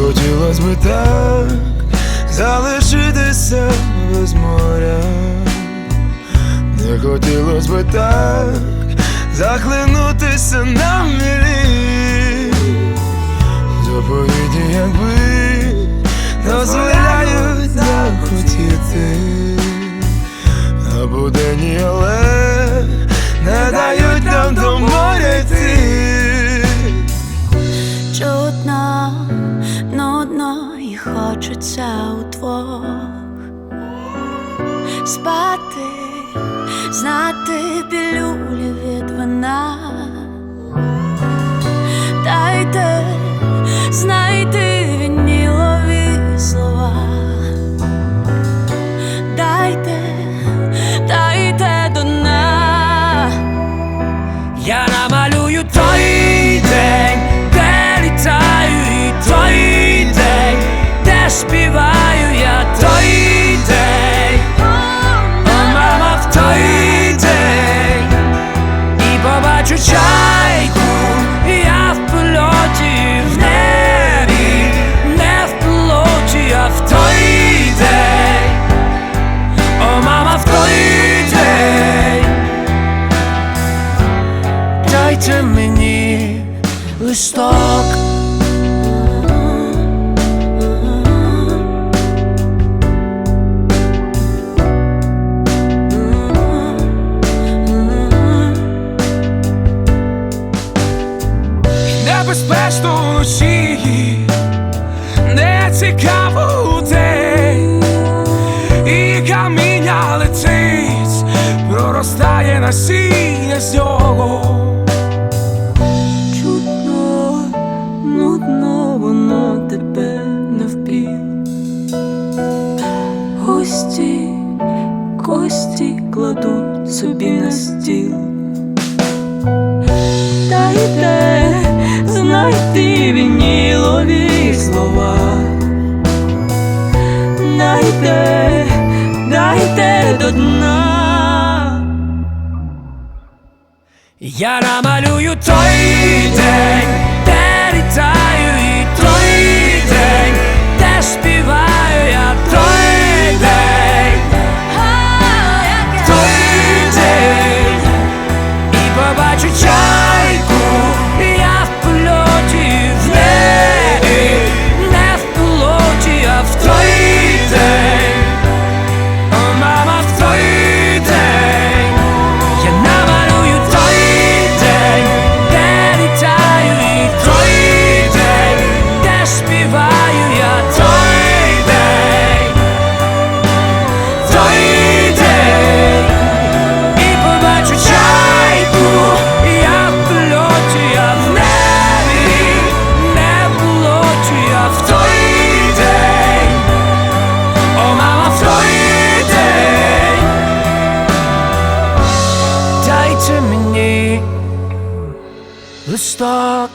хотілось би так залишитися без моря, не хотілось би так захлинутися на мілі. Заповіді, якби дозволяють так хотіти, а будені, але не дають нам до моря йти. Чутно, хочеться удвох спати, знати пілюлі від вина. Дайте мені листок. Небезпечно вночі, не цікаво у день, і каміння летить, проростає насіння з нього. Кості кладуть собі на стіл. Дайте знайти вінілові слова. Дайте, дайте до дна. Я намалюю той Дайте мені листок